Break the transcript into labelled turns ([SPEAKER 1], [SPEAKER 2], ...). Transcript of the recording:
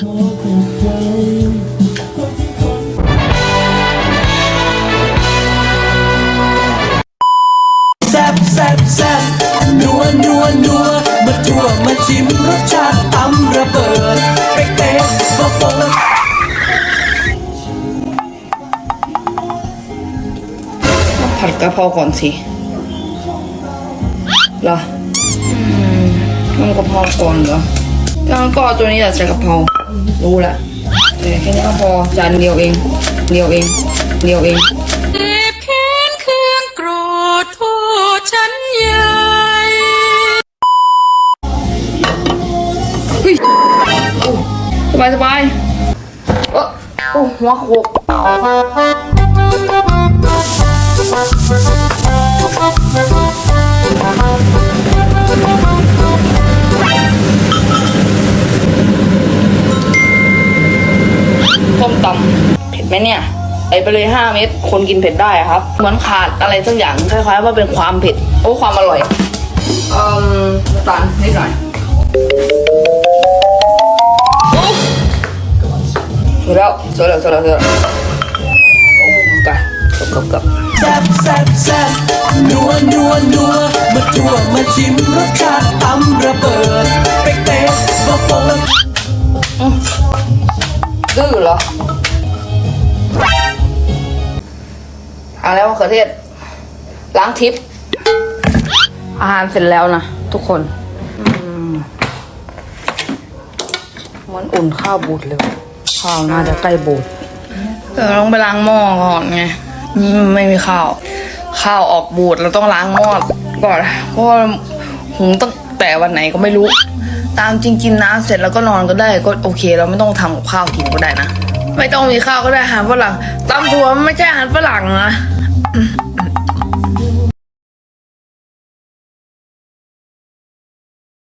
[SPEAKER 1] แซ่บแซ่บแซ่บนัวนัวนัวมาทั่วมาชิมรสชาติตำระเบิดเป๊ะเป๊ะโปะโปะ
[SPEAKER 2] ผัดกะเพราก่อนสิเหรออืมทำกะเพราก่อนเหรอแล้วก็เอตัวนี้แหละใส่กะเพรา รู้ละแต่แค่นี้ก็พอจานเดียวเองเดียวเองเดียวเอง
[SPEAKER 3] เจ็บแค้นเคืองโกรธโทษฉันใหญ่
[SPEAKER 2] สบายสบายเออโอ้หัวโขกส้ ไหมเนี่ยไอไปเลยห้าเม็ดคนกินเผ็ดได้อะครับ เหมือนขาดอะไรสักอย่างคล้ายๆว่าเป็นความเผ็ด โอ้ความอร่อยเอ่อน้ำตาลนิดหน่อยสวยแล้วสวยแล้วสวยแล้วสวยแล้วโอ้ไก่กับกับกับ
[SPEAKER 1] แซ่บแซ่บแซ่บนัวนัวนัวมาทั่วมาชิมรสชาติตำระเบิดเป๊ะเป๊ะโปะโปะ
[SPEAKER 2] ดื้อเหรอ เอาแล้วมะเขือเทศ ล้างทิพย์อาหารเสร็จแล้วนะทุกคนมันอุ่นข้าวบูดเลยข้าวน่าจะใกล้บูดเดี๋ยวต้องไปล้างหม้อก่อนไงไม่มีข้าว ข้าวออกบูดเราต้องล้างหม้อก่อนเพราะหุงตั้งแต่วันไหนก็ไม่รู้ ตามจริงกินน้ำเสร็จแล้วก็นอนก็ได้ก็โอเค เราไม่ต้องทำกับข้าวกินก็ได้นะ ไม่ต้องมีข้าวก็ได้อาหารฝรั่งตำถั่วมันไม่ใช่อาหารฝรั่งนะ Mm-hmm.